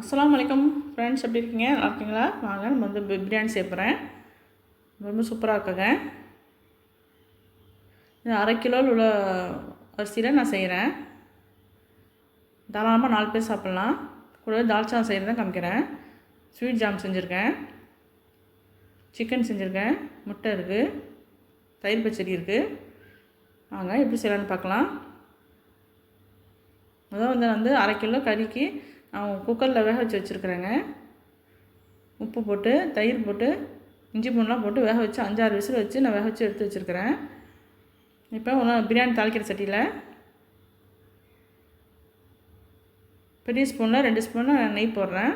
அஸ்லாம் வலைக்கம் ஃப்ரெண்ட்ஸ் எப்படி இருக்கீங்க? நல்லா இருக்கீங்களா? வாங்க நம்ம வந்து பிரியாணி சேர்ப்புறேன் ரொம்ப சூப்பராக இருக்குங்க. இது அரை கிலோவில் உள்ள அரிசியில் நான் செய்கிறேன் தாராளமாக நாலு பேர் சாப்பிட்லாம். கூட தால்ச்சா செய்கிறத காமிக்கிறேன். ஸ்வீட் ஜாம் செஞ்சுருக்கேன். சிக்கன் செஞ்சுருக்கேன். முட்டை இருக்குது தயிர் பச்சடி இருக்குது வாங்க எப்படி செய்யலான்னு பார்க்கலாம். முதல் வந்து வந்து அரை கிலோ கறிக்கு நான் குக்கரில் வேக வச்சு வச்சுருக்குறேங்க. உப்பு போட்டு தயிர் போட்டு இஞ்சி பூண்டுலாம் போட்டு வேக வச்சு அஞ்சாறு விசில் வச்சு நான் வேக வச்சு எடுத்து வச்சுருக்கிறேன். இப்போ ஒன்று பிரியாணி தாளிக்கிற சட்டியில் பெரிய ஸ்பூனில் ரெண்டு ஸ்பூன் நெய் போடுறேன்.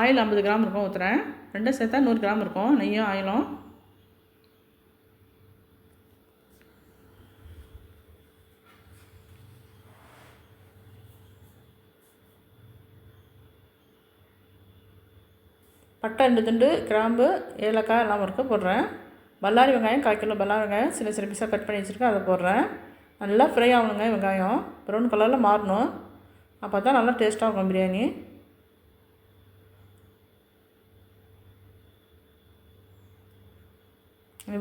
ஆயில் ஐம்பது கிராம் இருக்கும் ஊற்றுறேன் ரெண்டும் சேர்த்தா நூறு கிராம் இருக்கும் நெய்யும் ஆயிலும். பட்டை ரெண்டு துண்டு கிராம்பு ஏலக்காய் எல்லாம் இருக்குது போடுறேன். பல்லாரி வெங்காயம் கால் கிலோ பல்லாரி வெங்காயம் சின்ன சின்ன பீஸாக கட் பண்ணி வச்சுருக்கேன். அதை போடுறேன். நல்லா ஃப்ரை ஆகணுங்க வெங்காயம். ப்ரௌன் கலரில் மாறணும். அப்போ தான் நல்லா டேஸ்ட்டாக இருக்கும் பிரியாணி.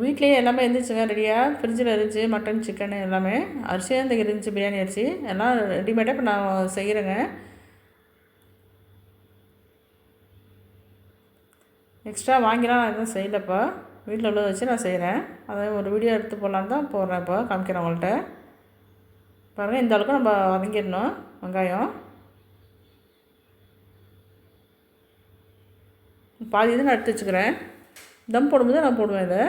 வீட்லேயே எல்லாமே இருந்துச்சுங்க ரெடியாக ஃப்ரிட்ஜில் இருந்துச்சு மட்டன் சிக்கன் எல்லாமே. அரிசியாக இந்த இருந்துச்சு பிரியாணி அரிசி. எல்லாம் ரெடிமேடாக இப்போ நான் செய்கிறேங்க எக்ஸ்ட்ரா வாங்கிலாம் நான் எதுவும் செய்யலப்பா. வீட்டில் உள்ளதை வச்சு நான் செய்கிறேன் அதை ஒரு வீடியோ எடுத்து போடலான்னு தான் போடுறேன் இப்போ காமிக்கிறேன் உங்கள்கிட்ட. பாருங்கள் இந்த அளவுக்கு நம்ம வதங்கிடணும் வெங்காயம். பாதி இது நான் எடுத்து வச்சுக்கிறேன். தம் போடும்போது நான் போடுவேன் இதை.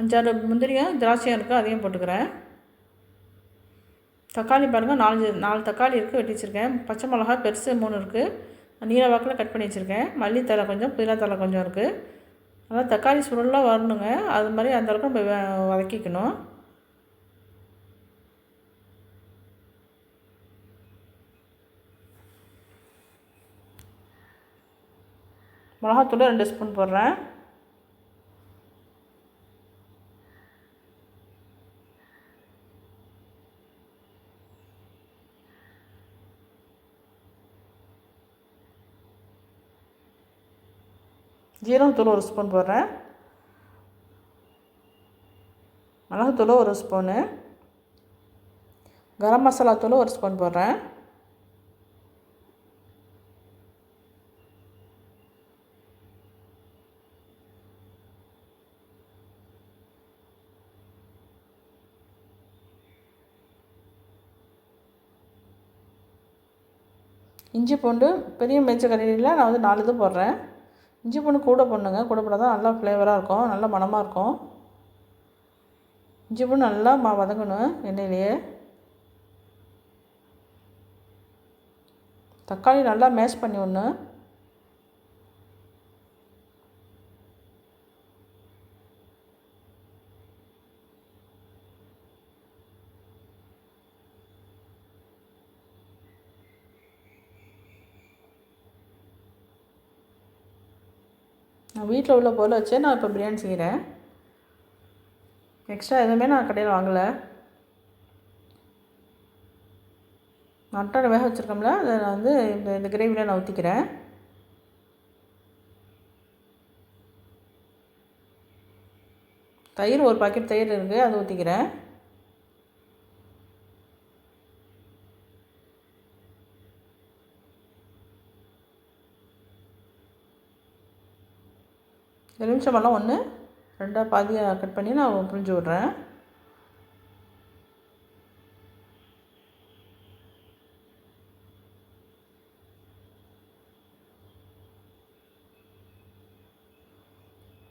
அஞ்சாறு முந்திரியும் திராட்சையும் இருக்குது அதையும் போட்டுக்கிறேன். தக்காளி பாருங்கள் நாலஞ்சு நாலு தக்காளி இருக்குது வெட்டி வச்சுருக்கேன். பச்சை மிளகா பெருசு மூணு இருக்குது நீல வாக்கில் கட் பண்ணி வச்சுருக்கேன். மல்லித்தலை கொஞ்சம் புதினா தலை கொஞ்சம் இருக்குது அதான் தக்காளி சுருளாக வரணுங்க. அது மாதிரி அந்தளவுக்கு நம்ம வ- வதக்கிக்கணும். மிளகாத்தூள் ரெண்டு ஸ்பூன் போடுறேன். ஜீரகத்தூள் ஒரு ஸ்பூன் போடுறேன். மிளகுத்தூள் ஒரு ஸ்பூனு. கரம் மசாலா தூள் ஒரு ஸ்பூன் போடுறேன். இஞ்சி பூண்டு பெரிய மெச்ச கறியில் நான் வந்து நாலு இது போடுறேன். இஞ்சி பூண்டு கூட போடணுங்க. கூட போட்டால் தான் நல்லா ஃப்ளேவராக இருக்கும். நல்லா மணமாக இருக்கும். இஞ்சி பூண்டு நல்லா ம வதங்கணும் எண்ணெயிலேயே. தக்காளி நல்லா மேஷ் பண்ணி ஒன்று நான் வீட்டில் உள்ள பொருளை வச்சு நான் இப்போ பிரியாணி செய்கிறேன். எக்ஸ்ட்ரா எதுவுமே நான் கடையில் வாங்கலை. மட்டன் வேக வச்சுருக்கோம்ல அதை நான் வந்து இந்த இந்த கிரேவியில் நான் ஊற்றிக்கிறேன் தயிர் ஒரு பாக்கெட் தயிர் இருக்குது அதை ஊற்றிக்கிறேன் எலுமிச்சம்பழம் ஒன்று ரெண்டாக பாதியாக கட் பண்ணி நான் புரிஞ்சு விட்றேன்.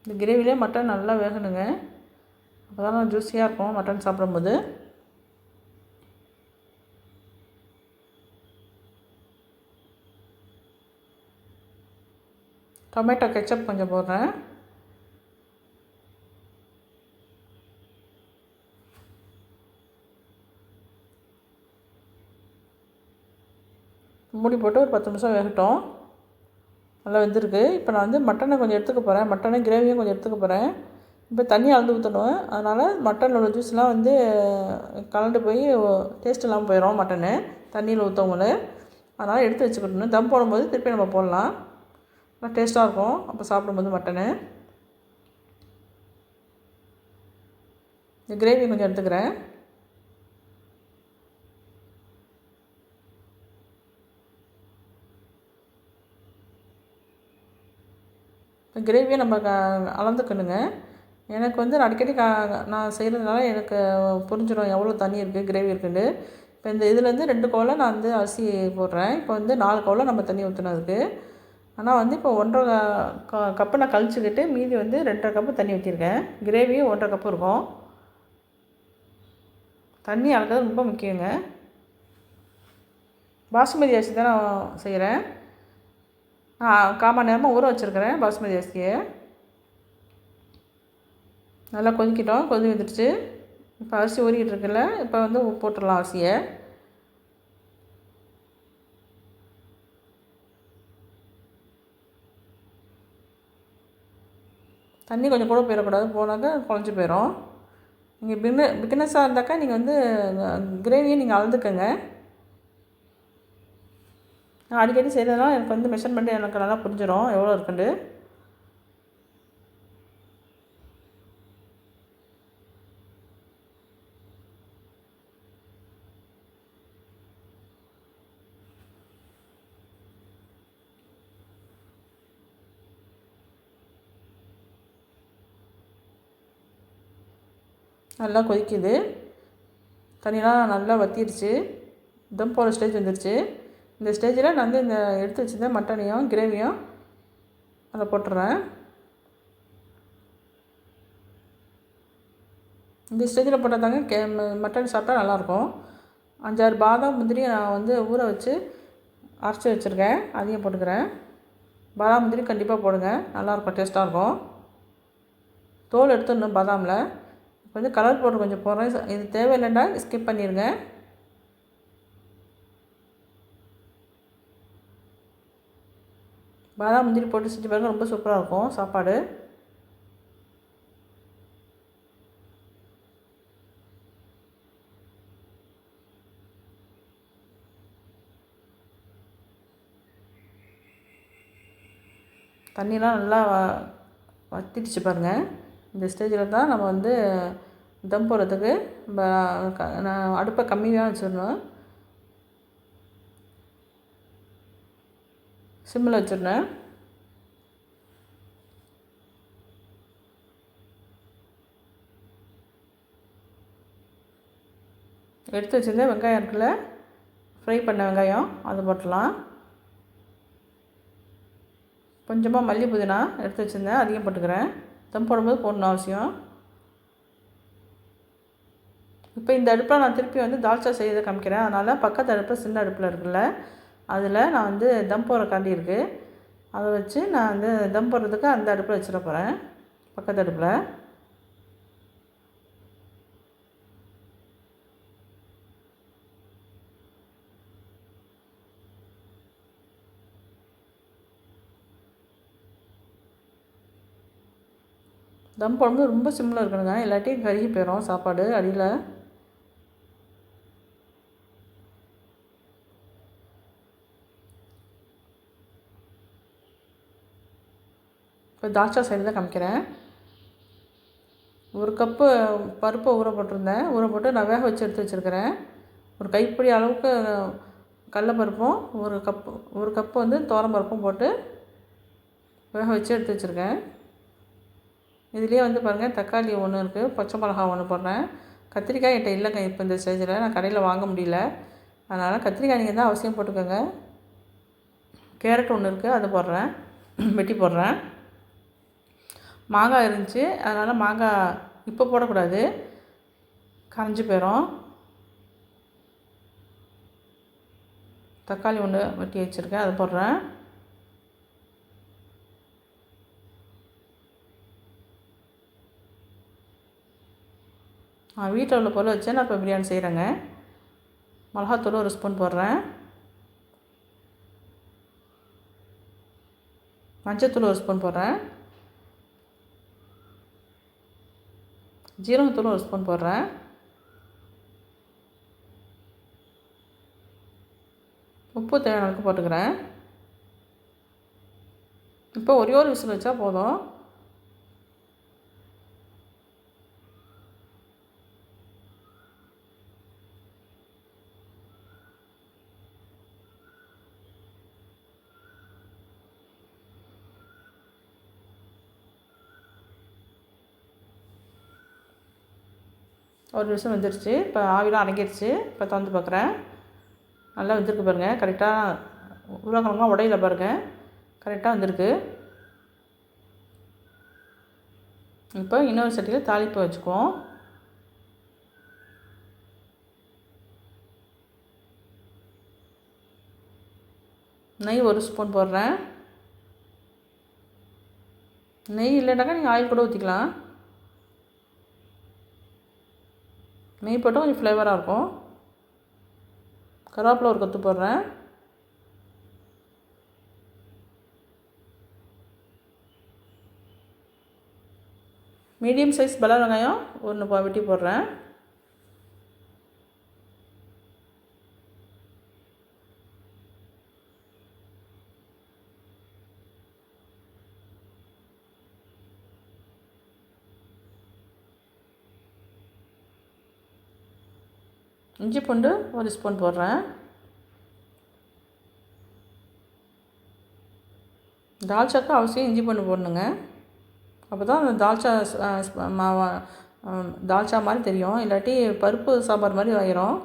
இந்த கிரேவிலே மட்டன் நல்லா வேகணுங்க. அப்போ தான் ஜூஸியாக இருக்கும் மட்டன் சாப்பிடும்போது. டொமேட்டோ கெச்சப் கொஞ்சம் போடுறேன். மூடி போட்டு ஒரு பத்து நிமிஷம் வேகட்டும். நல்லா வெந்திருக்கு. இப்போ நான் வந்து மட்டனை கொஞ்சம் எடுத்துக்க போகிறேன் மட்டனை கிரேவியும் கொஞ்சம் எடுத்துக்க போகிறேன் இப்போ தண்ணி அளந்து ஊற்றணும் அதனால் மட்டனில் உள்ள ஜூஸ்லாம் வந்து கலந்து போய் டேஸ்ட் இல்லாமல் போயிடும் மட்டனு. தண்ணியில் ஊற்றவங்கள அதனால் எடுத்து வச்சுக்கிட்டணும் தம் போடும்போது திருப்பி நம்ம போடலாம். நல்லா டேஸ்ட்டாக இருக்கும். அப்போ சாப்பிடும்போது மட்டனு. இந்த கிரேவி கொஞ்சம் எடுத்துக்கிறேன். கிரேவியை நம்ம க அளந்துக்கணுங்க. எனக்கு வந்து நான் அடிக்கடி கா நான் செய்கிறதுனால எனக்கு புரிஞ்சிடும் எவ்வளோ தண்ணி இருக்குது கிரேவி இருக்குன்னு. இப்போ இந்த இதுலேருந்து ரெண்டு கோலை நான் வந்து அரிசி போடுறேன். இப்போ வந்து நாலு கோலை நம்ம தண்ணி ஊற்றினதுக்கு ஆனால் வந்து இப்போ ஒன்றரை க கப்பு நான் கழிச்சுக்கிட்டு மீதி வந்து ரெண்டரை கப்பு தண்ணி ஊற்றிருக்கேன் கிரேவியும் ஒன்றரை கப்பு இருக்கும். தண்ணி அளக்கிறது ரொம்ப முக்கியங்க. பாசுமதி அரிசி தான் நான் செய்கிறேன் கால் மணி நேரமாக ஊற வச்சுருக்கிறேன் பாஸ்மதி அரிசியை. நல்லா கொதிக்கிட்டோம் கொதி வந்துடுச்சு. இப்போ அரிசி ஊறிக்கிட்டு இருக்குல்ல இப்போ வந்து போட்டுடலாம் அரிசியை. தண்ணி கொஞ்சம் கூட போயிடக்கூடாது போனாக்கா குழஞ்சி போயிடும் நீங்கள் பின்ன பிகினஸாக இருந்தாக்கா நீங்கள் வந்து கிரேவியை நீங்கள் அளந்துக்கங்க. நான் அடிக்கடி செய்கிறதுனால எனக்கு வந்து மெஷர்மெண்ட் எனக்கு நல்லா புரிஞ்சிடும் எவ்வளோ இருக்குண்டு நல்லா கொதிக்குது. தண்ணியெலாம் நல்லா வற்றிடுச்சு தம் போகிற ஸ்டேஜ் வந்துடுச்சு இந்த ஸ்டேஜில் நான் வந்து இந்த எடுத்து வச்சுருந்த மட்டனையும் கிரேவியும் அதை போட்டுறேன். இந்த ஸ்டேஜில் போட்டால் தாங்க கே மட்டன் சாப்பிட்டா நல்லாயிருக்கும். அஞ்சாறு பாதாம் முந்திரி நான் வந்து ஊற வச்சு அரைச்சி வச்சுருக்கேன். அதையும் போட்டுக்கிறேன். பாதாம் முந்திரி கண்டிப்பாக போடுங்க. நல்லாயிருக்கும் டேஸ்ட்டாக இருக்கும். தோல் எடுத்துடணும் பாதாமில். இப்போ வந்து கலர் பவுடர் கொஞ்சம் போடுறேன். இது தேவையில்லைன்னா ஸ்கிப் பண்ணிடுங்க பாதாம் முந்திரி போட்டு செஞ்சு பாருங்கள் ரொம்ப சூப்பராக இருக்கும். சாப்பாடு. தண்ணிலாம் நல்லா வத்திடுச்சு பாருங்கள் இந்த ஸ்டேஜில் தான் நம்ம வந்து தம் போடுறதுக்கு நான் அடுப்பை கம்மியாக வச்சிடணும். சிம்மில் வச்சுருந்தேன். எடுத்து வச்சுருந்தேன். வெங்காயம் இருக்குல்ல ஃப்ரை பண்ண வெங்காயம் அது போட்டலாம் கொஞ்சமாக மல்லி புதினா எடுத்து வச்சுருந்தேன். அதிகம் போட்டுக்கிறேன். தம் போடும்போது போடணும் அவசியம். இப்போ இந்த அடுப்பில் நான் திருப்பி வந்து தால்ச்சா செய்யறதை காமிக்கிறேன். அதனால் பக்கத்து அடுப்பில் சின்ன அடுப்பில் இருக்குல்ல அதில் நான் வந்து தம் போடுற காண்டி இருக்குது அதை வச்சு நான் வந்து தம் போடுறதுக்கு அந்த அடுப்பில் வச்சிட போகிறேன். பக்கத்து அடுப்பில். தம் போடும்போது ரொம்ப சிம்மில் இருக்கணுங்க. இல்லாட்டி கருகி போயிடும் சாப்பாடு அடியில். இப்போ தாட்சா சைடு தான் காமிக்கிறேன். ஒரு கப்பு பருப்பை ஊற போட்டிருந்தேன். ஊற போட்டு நான் வேக வச்சு எடுத்து வச்சுருக்கிறேன். ஒரு கைப்பிடி அளவுக்கு கடலப்பருப்பும் ஒரு கப்பு ஒரு கப்பு வந்து பருப்பும் போட்டு வேக வச்சு எடுத்து வச்சுருக்கேன். இதுலேயே வந்து பாருங்கள் தக்காளி ஒன்று இருக்குது பச்சை மிளகா ஒன்று போடுறேன். கத்திரிக்காய் என்கிட்ட இல்லைங்க இப்போ இந்த ஸ்டேஜில் நான் கடையில் வாங்க முடியல. அதனால் கத்திரிக்காய் நீங்கள் தான் அவசியம் போட்டுக்கோங்க. கேரட் ஒன்று இருக்குது அதை போடுறேன். வெட்டி போடுறேன். மாங்காய் இருந்துச்சு. அதனால் மாங்காய் இப்போ போடக்கூடாது. கரைஞ்சி போயிடும் தக்காளி ஒன்று வெட்டி வச்சுருக்கேன். அதை போடுறேன். நான் வீட்டில் உள்ள பொருள் வச்சு நான் இப்போ பிரியாணி செய்கிறேங்க மிளகாத்தூள் ஒரு ஸ்பூன் போடுறேன். மஞ்சத்தூள் ஒரு ஸ்பூன் போடுறேன். ஜீரகத்தூள் ஒரு ஸ்பூன் போடுறேன். உப்பு தேவையான அளவுக்கு போட்டுக்கிறேன். இப்போ ஒரே ஒரு விசில் வச்சா போதும். ஒரு நிமிஷம் வந்துருச்சு. இப்போ ஆவிலாம் அடங்கிருச்சு. இப்போ திறந்து பார்க்குறேன் நல்லா வந்திருக்கு பாருங்கள் கரெக்டாக உருளைக்கிழங்குலாம் உடையில பாருங்கள் கரெக்டாக வந்திருக்கு. இப்போ இன்னொரு சட்டியில் தாளிப்பு வச்சுக்குவோம். நெய் ஒரு ஸ்பூன் போடுறேன். நெய் இல்லைனாக்கா நீங்கள் ஆயில் கூட ஊற்றிக்கலாம் நெய் போட்டால் கொஞ்சம் ஃப்ளேவராக இருக்கும். கருவேப்பிலை ஒரு கொத்து போடுறேன். மீடியம் சைஸ் பல வெங்காயம் ஒன்று வெட்டி போடுறேன். இஞ்சி பூண்டு ஒரு ஸ்பூன் போடுறேன். தால்ச்சாக்கு அவசியம் இஞ்சி பூண்டு போடணுங்க. அப்போ தான் அந்த தால்ச்சா மாவா தால்ச்சா மாதிரி தெரியும். இல்லாட்டி பருப்பு சாம்பார் மாதிரி ஆயிரும்.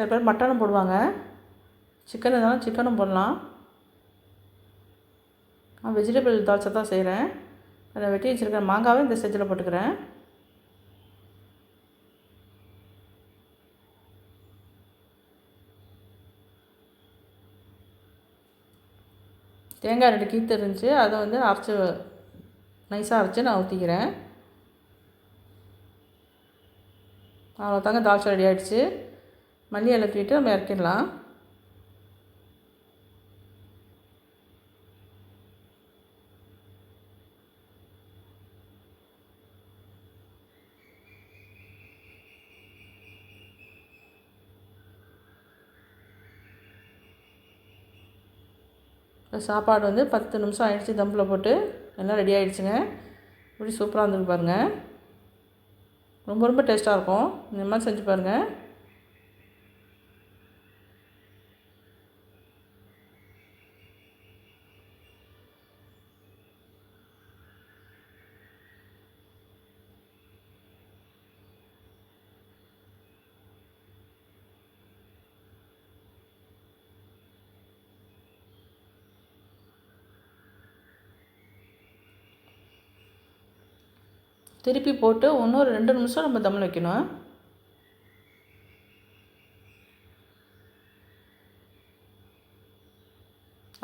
சில பேர் மட்டனும் போடுவாங்க. சிக்கன் இருந்தாலும் சிக்கனும் போடலாம். நான் வெஜிடபிள் தால்ச்சா தான் செய்கிறேன் அதை வெட்டி வச்சுருக்கேன் மாங்காவை இந்த ஸ்டேஜில் போட்டுக்கிறேன். தேங்காய் ரெண்டு கீத்து இருந்துச்சு. அதை வந்து அரைச்சி நைஸாக அரைச்சி நான் ஊற்றிக்கிறேன் அவ்வளோ தாங்க தால்ச்சா ரெடி ஆகிடுச்சு மல்லி இலை நம்ம இறக்கிடலாம். சாப்பாடு வந்து பத்து நிமிஷம் ஆகிடுச்சி தம்பில் போட்டு. எல்லாம் ரெடி ஆகிடுச்சுங்க இப்படி சூப்பராக வந்துருக்கு பாருங்கள் ரொம்ப ரொம்ப டேஸ்ட்டாக இருக்கும். இந்த மாதிரி செஞ்சு பாருங்கள் திருப்பி போட்டு இன்னொரு ரெண்டு நிமிஷம் நம்ம தம்மில் வைக்கணும்.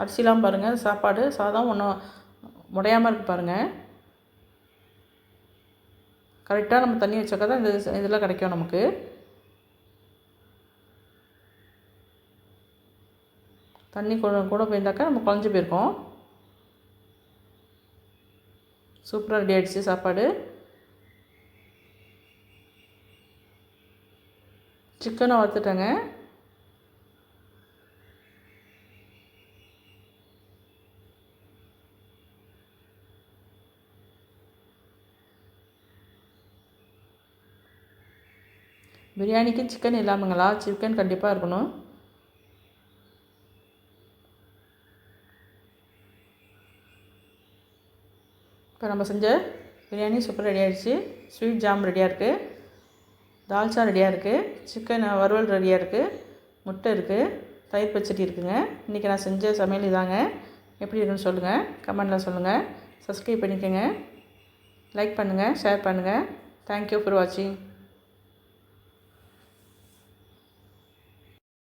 அரிசிலாம் பாருங்கள் சாப்பாடு சாதம் ஒன்றும் முடையாமல் இருக்குது பாருங்கள் கரெக்டாக நம்ம தண்ணி வச்சாக்கா தான் இந்த இதெல்லாம் கிடைக்கும் நமக்கு. தண்ணி கூட கூட போயிருந்தாக்கா நம்ம குழஞ்சி போயிருக்கோம். சூப்பராக ரெடி ஆகிடுச்சு சாப்பாடு. சிக்கனை வறுத்துட்டேங்க. பிரியாணிக்கு சிக்கன் இல்லாமங்களா? சிக்கன் கண்டிப்பாக இருக்கணும். இப்போ நம்ம செஞ்ச பிரியாணி சூப்பர் ரெடி ஆகிடுச்சு ஸ்வீட் ஜாம் ரெடியாக இருக்குது தால்ச்சா ரெடியாக இருக்குது சிக்கன் வறுவல் ரெடியாக இருக்குது முட்டை இருக்குது தயிர் பச்சடி இருக்குதுங்க இன்றைக்கி நான் செஞ்ச சமையல் இதாங்க. எப்படி இருக்குன்னு சொல்லுங்கள் கமெண்டில் சொல்லுங்கள் சப்ஸ்கிரைப் பண்ணிக்கோங்க. லைக் பண்ணுங்கள் ஷேர் பண்ணுங்கள் தேங்க்யூ ஃபார் வாட்சிங்